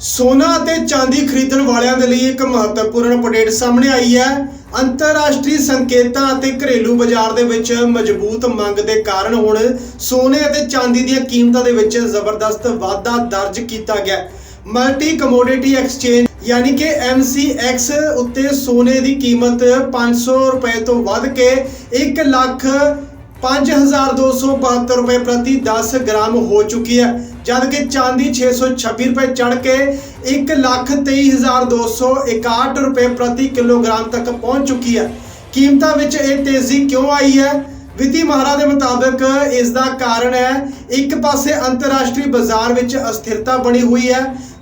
ਸੋਨਾ ਅਤੇ ਚਾਂਦੀ ਖਰੀਦਣ ਵਾਲਿਆਂ ਦੇ ਲਈ ਇੱਕ ਮਹੱਤਵਪੂਰਨ ਅਪਡੇਟ ਸਾਹਮਣੇ ਆਈ ਹੈ। ਅੰਤਰਰਾਸ਼ਟਰੀ ਸੰਕੇਤਾਂ ਅਤੇ ਘਰੇਲੂ ਬਾਜ਼ਾਰ ਦੇ ਵਿੱਚ ਮਜ਼ਬੂਤ ਮੰਗ ਦੇ ਕਾਰਨ ਹੁਣ ਸੋਨੇ ਅਤੇ ਚਾਂਦੀ ਦੀਆਂ ਕੀਮਤਾਂ ਦੇ ਵਿੱਚ ਜ਼ਬਰਦਸਤ ਵਾਧਾ ਦਰਜ ਕੀਤਾ ਗਿਆ ਮਲਟੀ ਕਮੋਡਿਟੀ ਐਕਸਚੇਂਜ ਯਾਨੀ ਕਿ MCX ਉੱਤੇ ਸੋਨੇ ਦੀ ਕੀਮਤ 500 ਰੁਪਏ ਤੋਂ ਵੱਧ ਕੇ 1 ਲੱਖ 5272 ਰੁਪਏ ਪ੍ਰਤੀ 10 ਗ੍ਰਾਮ ਹੋ ਚੁੱਕੀ ਹੈ। ਜਦ ਕਿ ਚਾਂਦੀ 626 ਰੁਪਏ ਚੜ ਕੇ 1 ਲੱਖ 23261 ਰੁਪਏ ਪ੍ਰਤੀ ਕਿਲੋਗ੍ਰਾਮ ਤੱਕ ਪਹੁੰਚ ਚੁੱਕੀ ਹੈ। ਕੀਮਤਾਂ ਵਿੱਚ ਇਹ ਤੇਜ਼ੀ ਕਿਉਂ ਆਈ ਹੈ? ਵਿੱਤੀ ਮਾਹਰਾਂ ਦੇ ਮੁਤਾਬਕ ਇਸ ਦਾ ਕਾਰਨ ਹੈ, ਇੱਕ ਪਾਸੇ ਅੰਤਰਰਾਸ਼ਟਰੀ ਬਾਜ਼ਾਰ ਵਿੱਚ ਅਸਥਿਰਤਾ ਬਣੀ ਹੋਈ ਹੈ,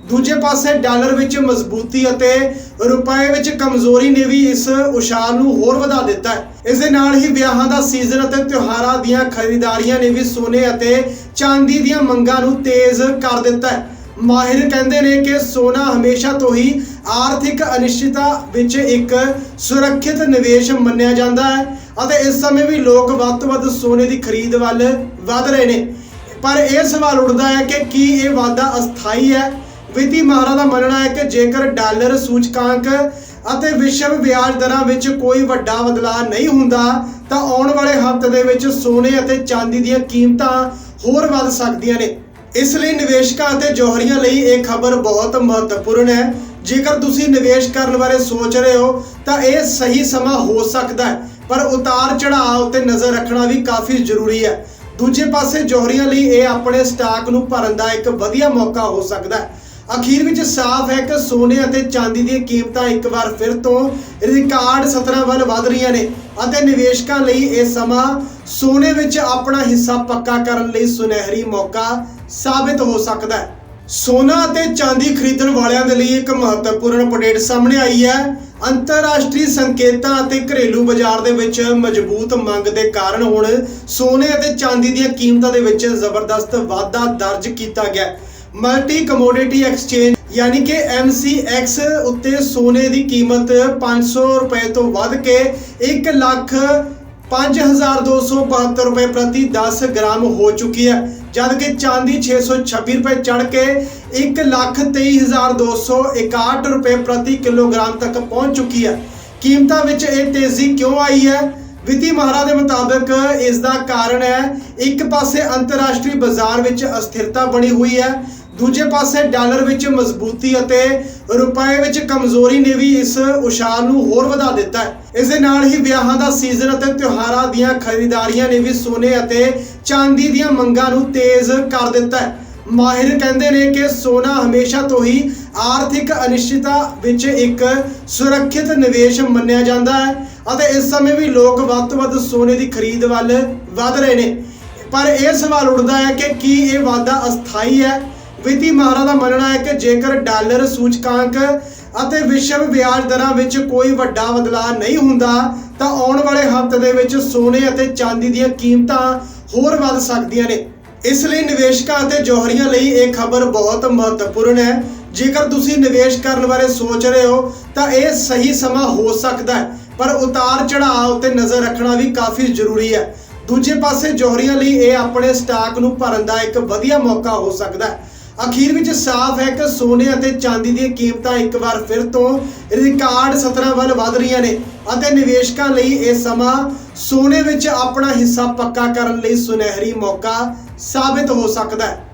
ਦੂਜੇ ਪਾਸੇ ਡਾਲਰ ਵਿੱਚ ਮਜ਼ਬੂਤੀ ਅਤੇ ਰੁਪਏ ਵਿੱਚ ਕਮਜ਼ੋਰੀ ਨੇ ਵੀ ਇਸ ਉਛਾਲ ਨੂੰ ਹੋਰ ਵਧਾ ਦਿੱਤਾ ਹੈ। ਇਸ ਦੇ ਨਾਲ ਹੀ ਵਿਆਹਾਂ ਦਾ ਸੀਜ਼ਨ ਅਤੇ ਤਿਉਹਾਰਾਂ ਦੀਆਂ ਖਰੀਦਦਾਰੀਆਂ ਨੇ ਵੀ ਸੋਨੇ ਅਤੇ ਚਾਂਦੀ ਦੀਆਂ ਮੰਗਾਂ ਨੂੰ ਤੇਜ਼ ਕਰ ਦਿੱਤਾ ਹੈ। ਮਾਹਿਰ ਕਹਿੰਦੇ ਨੇ ਕਿ ਸੋਨਾ ਹਮੇਸ਼ਾ ਤੋਂ ਹੀ ਆਰਥਿਕ ਅਨਿਸ਼ਚਿਤਤਾ ਵਿੱਚ ਇੱਕ ਸੁਰੱਖਿਅਤ ਨਿਵੇਸ਼ ਮੰਨਿਆ ਜਾਂਦਾ ਹੈ। ਅਤੇ ਇਸ ਸਮੇਂ ਵੀ ਲੋਕ ਵੱਧ ਤੋਂ ਵੱਧ ਸੋਨੇ ਦੀ ਖਰੀਦ ਵੱਲ ਵਧ ਰਹੇ ਨੇ। ਪਰ ਇਹ ਸਵਾਲ ਉੱਠਦਾ ਹੈ ਕਿ ਕੀ ਇਹ ਵਾਧਾ ਅਸਥਾਈ ਹੈ? ਵਿੱਤੀ ਮਾਹਰਾਂ ਦਾ ਮੰਨਣਾ ਹੈ ਕਿ ਜੇਕਰ ਡਾਲਰ ਸੂਚਕਾਂਕ ਅਤੇ ਵਿਸ਼ਵ ਵਿਆਜ ਦਰਾਂ ਵਿੱਚ ਕੋਈ ਵੱਡਾ ਬਦਲਾਅ ਨਹੀਂ ਹੁੰਦਾ, ਤਾਂ ਆਉਣ ਵਾਲੇ ਹਫ਼ਤੇ ਦੇ ਵਿੱਚ ਸੋਨੇ ਅਤੇ ਚਾਂਦੀ ਦੀਆਂ ਕੀਮਤਾਂ ਹੋਰ ਵੱਧ ਸਕਦੀਆਂ ਨੇ। ਇਸ ਲਈ ਨਿਵੇਸ਼ਕਾਂ ਅਤੇ ਜੋਹਰੀਆਂ ਲਈ ਇਹ ਖਬਰ ਬਹੁਤ ਮਹੱਤਵਪੂਰਨ ਹੈ। ਜੇਕਰ ਤੁਸੀਂ ਨਿਵੇਸ਼ ਕਰਨ ਬਾਰੇ ਸੋਚ ਰਹੇ ਹੋ, ਤਾਂ ਇਹ ਸਹੀ ਸਮਾਂ ਹੋ ਸਕਦਾ ਹੈ। ਪਰ ਉਤਾਰ ਚੜਾਅ ਉੱਤੇ ਨਜ਼ਰ ਰੱਖਣਾ ਵੀ ਕਾਫੀ ਜ਼ਰੂਰੀ ਹੈ। ਦੂਜੇ ਪਾਸੇ ਜੋਹਰੀਆਂ ਲਈ ਇਹ ਆਪਣੇ ਸਟਾਕ ਨੂੰ ਭਰਨ ਦਾ ਇੱਕ ਵਧੀਆ ਮੌਕਾ ਹੋ ਸਕਦਾ ਹੈ। ਅਖੀਰ ਵਿੱਚ ਸਾਫ਼ ਹੈ ਕਿ ਸੋਨੇ ਅਤੇ ਚਾਂਦੀ ਦੀਆਂ ਕੀਮਤਾਂ ਇੱਕ ਵਾਰ ਫਿਰ ਤੋਂ ਰਿਕਾਰਡ ਸਤਰਾਂ ਵੱਲ ਵਧ ਰਹੀਆਂ ਨੇ ਅਤੇ ਨਿਵੇਸ਼ਕਾਂ ਲਈ ਇਹ ਸਮਾਂ ਸੋਨੇ ਵਿੱਚ ਆਪਣਾ ਹਿੱਸਾ ਪੱਕਾ ਕਰਨ ਲਈ ਸੁਨਹਿਰੀ ਮੌਕਾ ਸਾਬਿਤ ਹੋ ਸਕਦਾ ਹੈ। ਸੋਨਾ ਅਤੇ ਚਾਂਦੀ ਖਰੀਦਣ ਵਾਲਿਆਂ ਦੇ ਲਈ ਇੱਕ ਮਹੱਤਵਪੂਰਨ ਅਪਡੇਟ ਸਾਹਮਣੇ ਆਈ ਹੈ। ਅੰਤਰਰਾਸ਼ਟਰੀ ਸੰਕੇਤਾਂ ਅਤੇ ਘਰੇਲੂ ਬਾਜ਼ਾਰ ਦੇ ਵਿੱਚ ਮਜ਼ਬੂਤ ਮੰਗ ਦੇ ਕਾਰਨ ਹੁਣ ਸੋਨੇ ਅਤੇ ਚਾਂਦੀ ਦੀਆਂ ਕੀਮਤਾਂ ਦੇ ਵਿੱਚ ਜ਼ਬਰਦਸਤ ਵਾਧਾ ਦਰਜ ਕੀਤਾ ਗਿਆ ਮਲਟੀ ਕਮੋਡਿਟੀ ਐਕਸਚੇਂਜ ਯਾਨੀ ਕਿ MCX ਉੱਤੇ ਸੋਨੇ ਦੀ ਕੀਮਤ 500 ਰੁਪਏ ਤੋਂ ਵੱਧ ਕੇ 1 ਲੱਖ 5272 ਰੁਪਏ ਪ੍ਰਤੀ 10 ਗ੍ਰਾਮ ਹੋ ਚੁੱਕੀ ਹੈ। ਜਦ ਕਿ ਚਾਂਦੀ 626 ਰੁਪਏ ਚੜ ਕੇ 1 ਲੱਖ 23261 ਰੁਪਏ ਪ੍ਰਤੀ ਕਿਲੋਗ੍ਰਾਮ ਤੱਕ ਪਹੁੰਚ ਚੁੱਕੀ ਹੈ। ਕੀਮਤਾਂ ਵਿੱਚ ਇਹ ਤੇਜ਼ੀ ਕਿਉਂ ਆਈ ਹੈ? ਵਿੱਤੀ ਮਾਹਰਾਂ ਦੇ ਮੁਤਾਬਕ ਇਸ ਦਾ ਕਾਰਨ ਹੈ, ਇੱਕ ਪਾਸੇ ਅੰਤਰਰਾਸ਼ਟਰੀ ਬਾਜ਼ਾਰ ਵਿੱਚ ਅਸਥਿਰਤਾ ਬਣੀ ਹੋਈ ਹੈ ਦੂਜੇ ਪਾਸੇ ਡਾਲਰ ਵਿੱਚ ਮਜ਼ਬੂਤੀ ਅਤੇ ਰੁਪਏ ਵਿੱਚ ਕਮਜ਼ੋਰੀ ਨੇ ਵੀ ਇਸ ਉਛਾਲ ਨੂੰ ਹੋਰ ਵਧਾ ਦਿੱਤਾ ਹੈ। ਇਸ ਦੇ ਨਾਲ ਹੀ ਵਿਆਹਾਂ ਦਾ ਸੀਜ਼ਨ ਅਤੇ ਤਿਉਹਾਰਾਂ ਦੀਆਂ ਖਰੀਦਦਾਰੀਆਂ ਨੇ ਵੀ ਸੋਨੇ ਅਤੇ ਚਾਂਦੀ ਦੀਆਂ ਮੰਗਾਂ ਨੂੰ ਤੇਜ਼ ਕਰ ਦਿੱਤਾ ਹੈ। ਮਾਹਿਰ ਕਹਿੰਦੇ ਨੇ ਕਿ ਸੋਨਾ ਹਮੇਸ਼ਾ ਤੋਂ ਹੀ ਆਰਥਿਕ ਅਨਿਸ਼ਚਿਤਤਾ ਵਿੱਚ ਇੱਕ ਸੁਰੱਖਿਅਤ ਨਿਵੇਸ਼ ਮੰਨਿਆ ਜਾਂਦਾ ਹੈ ਅਤੇ ਇਸ ਸਮੇਂ ਵੀ ਲੋਕ ਵੱਧ ਤੋਂ ਵੱਧ ਸੋਨੇ ਦੀ ਖਰੀਦ ਵੱਲ ਵਧ ਰਹੇ ਨੇ। ਪਰ ਇਹ ਸਵਾਲ ਉੱਠਦਾ ਹੈ ਕਿ ਕੀ ਇਹ ਵਾਧਾ ਅਸਥਾਈ ਹੈ? ਵਿੱਤੀ ਮਾਹਰਾਂ ਦਾ ਮੰਨਣਾ ਹੈ ਕਿ ਜੇਕਰ ਡਾਲਰ ਸੂਚਕਾਂਕ ਅਤੇ ਵਿਸ਼ਵ ਵਿਆਜ ਦਰਾਂ ਵਿੱਚ ਕੋਈ ਵੱਡਾ ਬਦਲਾਅ ਨਹੀਂ ਹੁੰਦਾ, ਤਾਂ ਆਉਣ ਵਾਲੇ ਹਫ਼ਤੇ ਦੇ ਵਿੱਚ ਸੋਨੇ ਅਤੇ ਚਾਂਦੀ ਦੀਆਂ ਕੀਮਤਾਂ ਹੋਰ ਵੱਧ ਸਕਦੀਆਂ ਨੇ। ਇਸ ਲਈ ਨਿਵੇਸ਼ਕਾਂ ਅਤੇ ਜੋਹਰੀਆਂ ਲਈ ਇਹ ਖਬਰ ਬਹੁਤ ਮਹੱਤਵਪੂਰਨ ਹੈ। ਜੇਕਰ ਤੁਸੀਂ ਨਿਵੇਸ਼ ਕਰਨ ਬਾਰੇ ਸੋਚ ਰਹੇ ਹੋ, ਤਾਂ ਇਹ ਸਹੀ ਸਮਾਂ ਹੋ ਸਕਦਾ ਹੈ, ਪਰ ਉਤਾਰ ਚੜਾਅ ਉੱਤੇ ਨਜ਼ਰ ਰੱਖਣਾ ਵੀ ਕਾਫੀ ਜ਼ਰੂਰੀ ਹੈ। ਦੂਜੇ ਪਾਸੇ ਜੋਹਰੀਆਂ ਲਈ ਇਹ ਆਪਣੇ ਸਟਾਕ ਨੂੰ ਭਰਨ ਦਾ ਇੱਕ ਵਧੀਆ ਮੌਕਾ ਹੋ ਸਕਦਾ ਹੈ। ਅਖੀਰ ਵਿੱਚ ਸਾਫ਼ ਹੈ ਕਿ ਸੋਨੇ ਅਤੇ ਚਾਂਦੀ ਦੀਆਂ ਕੀਮਤਾਂ ਇੱਕ ਵਾਰ ਫਿਰ ਤੋਂ ਰਿਕਾਰਡ ਸਤਰਾਂ ਵੱਲ ਵਧ ਰਹੀਆਂ ਨੇ ਅਤੇ ਨਿਵੇਸ਼ਕਾਂ ਲਈ ਇਹ ਸਮਾਂ ਸੋਨੇ ਵਿੱਚ ਆਪਣਾ ਹਿੱਸਾ ਪੱਕਾ ਕਰਨ ਲਈ ਸੁਨਹਿਰੀ ਮੌਕਾ ਸਾਬਿਤ ਹੋ ਸਕਦਾ ਹੈ।